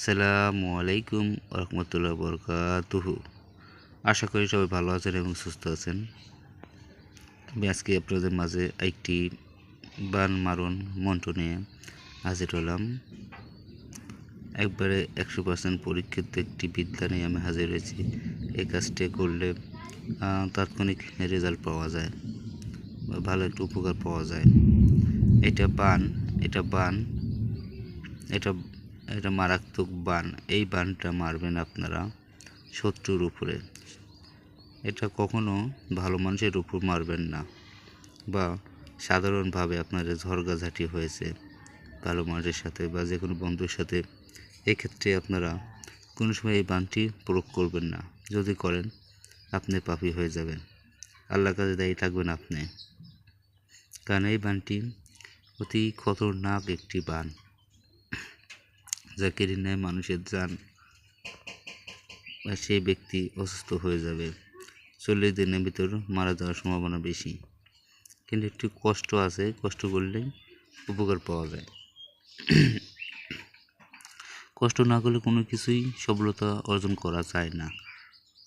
আসসালামু আলাইকুম রহমতুল্লাহ বরকাতুহু আশা করি সবাই ভালো আছেন এবং সুস্থ আছেন। আমি আজকে আপনাদের মাঝে একটি বান মারণ মন্ত্র নিয়ে হাজির হলাম। একবারে একশো পার্সেন্ট পরীক্ষিত একটি বিদ্যা নিয়ে আমি হাজির হয়েছি। এই কাজটি করলে তাৎক্ষণিক রেজাল্ট পাওয়া যায় বা ভালো একটু উপকার পাওয়া যায়। এটা বান এটা বান, এটা এটা মারাত্মক বান। এই বানটা মারবেন আপনারা শত্রুর উপরে। এটা কখনো ভালো মানুষের উপর মারবেন না। বা সাধারণভাবে আপনার ঝড়গাঝাটি হয়েছে ভালো মানুষের সাথে বা যে কোনো বন্ধুর সাথে, এক্ষেত্রে আপনারা কোনো সময় এই বানটি প্রয়োগ করবেন না। যদি করেন, আপনি পাপি হয়ে যাবেন। আল্লাহর কাছে দায়ী থাকবেন আপনি। কারণ এই বানটি অতি খতরনাক একটি বান। যা কেড়ে নেয় মানুষের যান বা সেই ব্যক্তি অসুস্থ হয়ে যাবে। চল্লিশ দিনের ভিতর মারা যাওয়ার সম্ভাবনা বেশি। কিন্তু একটু কষ্ট আছে, কষ্ট করলেই উপকার পাওয়া যায়। কষ্ট না করলে কোনো কিছুই সফলতা অর্জন করা যায় না।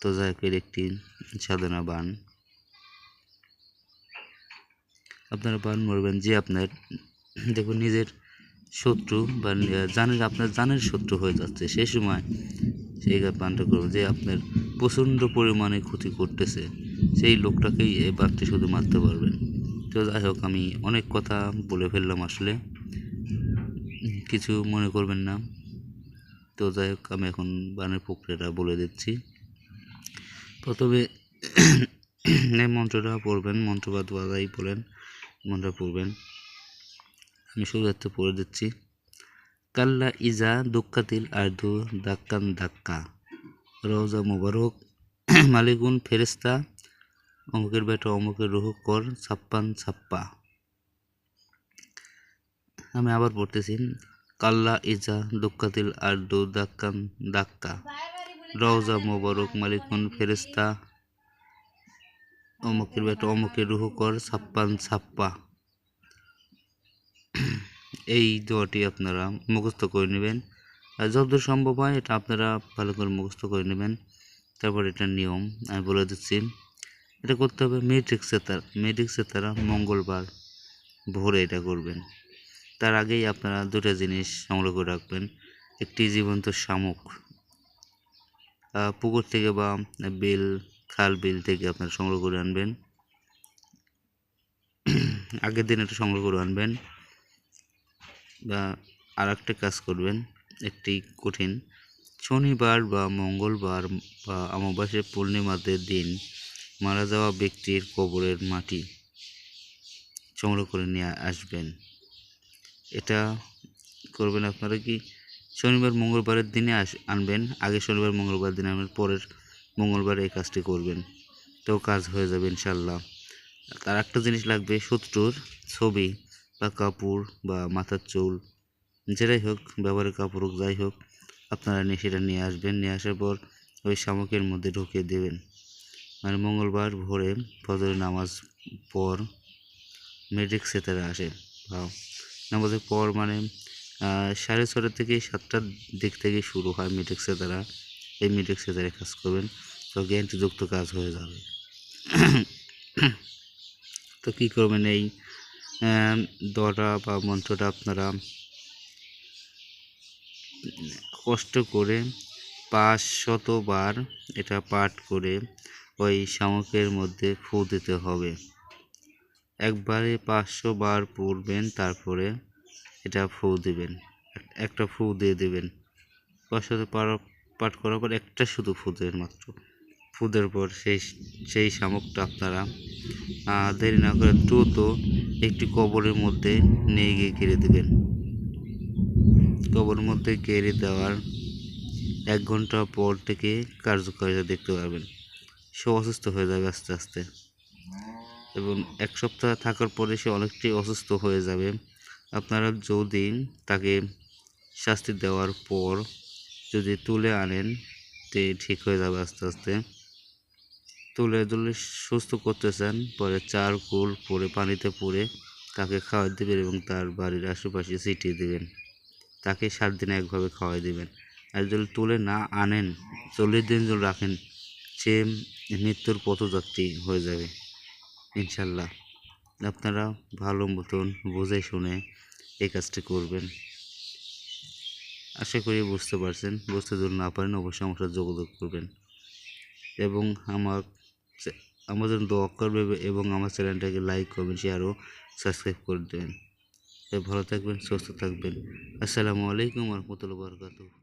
তো এর একটি সাধনা বান। আপনারা বান মরবেন যে আপনার, দেখুন নিজের শত্রু বা জানের আপনার জানের শত্রু হয়ে যাচ্ছে সেই সময় সেই বানটা করবেন যে আপনার প্রচণ্ড পরিমাণে ক্ষতি করতেছে, সেই লোকটাকেই এই বানটি শুধু মারতে পারবেন। তো যাই হোক, আমি অনেক কথা বলে ফেললাম আসলে কিছু মনে করবেন না। তো যাই হোক, আমি এখন বানের প্রক্রিয়াটা বলে দিচ্ছি। প্রথমে এই মন্ত্রটা পড়বেন মন্ত্র বা দোয়া যাই বলেন মন্ত্রটা পড়বেন। আমি শুরুতে পড়ে দিচ্ছি। কাল্লা ইজা দুঃখাতিল আর্দু দাক্কান দাক্কা। রওজা মুবারক। মালিকুন ফেরেস্তা অমুকের বেটা অমুকের রুহ কর, ছাপ্পান ছাপ্পা। আমি আবার পড়তেছি। কাল্লা ইজা দুঃখাতিল আর্দু দাক্কান দাক্কা। রওজা মুবারক মালিকুন ফেরেস্তা অমুকের বেটা অমুকের রুহ কর, ছাপ্পান ছাপ্পা। এই দোয়াটি আপনারা মুখস্থ করে নেবেন। আর যতদূর সম্ভব হয় এটা আপনারা ভালো করে মুখস্থ করে নেবেন। তারপর এটা নিয়ম, আমি বলে দিচ্ছি। এটা করতে হবে মেট্রিক্সের তারা মেট্রিক্সের তারা মঙ্গলবার ভোরে এটা করবেন। তার আগেই আপনারা দুটো জিনিস সংগ্রহ করে রাখবেন। একটি জীবন্ত শামুক। পুকুর থেকে বা বিল, খাল বিল থেকে আপনারা সংগ্রহ করে আনবেন। আগের দিন এটা সংগ্রহ করে আনবেন। বা আর একটা কাজ করবেন, একটি কঠিন শনিবার বা মঙ্গলবার বা অমাবস্যা পূর্ণিমাদের দিন মারা যাওয়া ব্যক্তির কবরের মাটি সংগ্রহ করে নিয়ে আসবেন। এটা করবেন আপনারা কি? শনিবার, মঙ্গলবারের দিনে আস, আনবেন, আগে শনিবার মঙ্গলবার দিনে আনবেন, পরের মঙ্গলবার এই কাজটি করবেন। তো কাজ হয়ে যাবে ইনশাল্লাহ তার একটা জিনিস লাগবে, শত্রুর ছবি। বা কাপড় বা মাথার চুল, যেটাই হোক, ব্যবহারের কাপড় হোক, যাই হোক, আপনারা নিয়ে সেটা নিয়ে আসবেন। নিয়ে আসার পর ওই শামুকের মধ্যে ঢুকিয়ে দেবেন। মানে মঙ্গলবার ভোরে ফজরের নামাজ পর মেডিক সেতারা আসে। বা নামাজের পর মানে সাড়ে ছটা থেকে সাতটার দিক থেকে শুরু হয় মেডিক সেতারা এই মেডিক সেতারে কাজ করবেন, তো গ্যারান্টিযুক্ত কাজ হয়ে যাবে। তো কী করবেন এই আহ, দোয়াটা বা মন্ত্রটা আপনারা কষ্ট করে পাঁচ শতবার এটা পাঠ করে ওই শামুকের মধ্যে ফু দিতে হবে। একবারে পাঁচশো বার পড়বেন তারপরে এটা ফু দেবেন। একটা ফু দিয়ে দেবেন। পাঁচশো পাঠ করার পর একটা শুধু ফু দেবেন মাত্র। ফু দেওয়ার পর সেই সেই শামুকটা আপনারা দেরি না করে দ্রুত একটি কবরের মধ্যে নিয়ে গিয়ে ঘিরে দেবেন কবরের মধ্যে গেড়ে দেওয়ার এক ঘণ্টা পর থেকে কার্যকারিতা দেখতে পারবেন। সে অসুস্থ হয়ে যাবে আস্তে আস্তে। এবং এক সপ্তাহ থাকার পরে সে অনেকটাই অসুস্থ হয়ে যাবে। আপনারা যদি তাকে শাস্তি দেওয়ার পর যদি তুলে আনেন, তে ঠিক হয়ে যাবে আস্তে আস্তে। তুলে তুলে সুস্থ করতে চান পরে চার কুল পরে পানিতে পরে তাকে খাওয়াই দেবেন এবং তার বাড়ির আশেপাশে ছিটিয়ে দেবেন। তাকে সাত দিনে একভাবে খাওয়াই দেবেন। আর যদি তুলে না আনেন, চল্লিশ দিন যদি রাখেন সে মৃত্যুর পথযাত্রী হয়ে যাবে। ইনশাল্লাহ। আপনারা ভালো মতন বুঝে শুনে এই কাজটি করবেন। আশা করি বুঝতে পারছেন। বুঝতে যদি না পারেন, অবশ্যই আমার সাথে যোগাযোগ করবেন। এবং আমার আমার জন্য দোয়া করবে এবং আমার চ্যানেলটাকে লাইক করবেন শেয়ার ও সাবস্ক্রাইব করে দেবেন ভালো থাকবেন, সুস্থ থাকবেন। আসসালামু আলাইকুম রহমতুল্লাহ বরকাতুহ।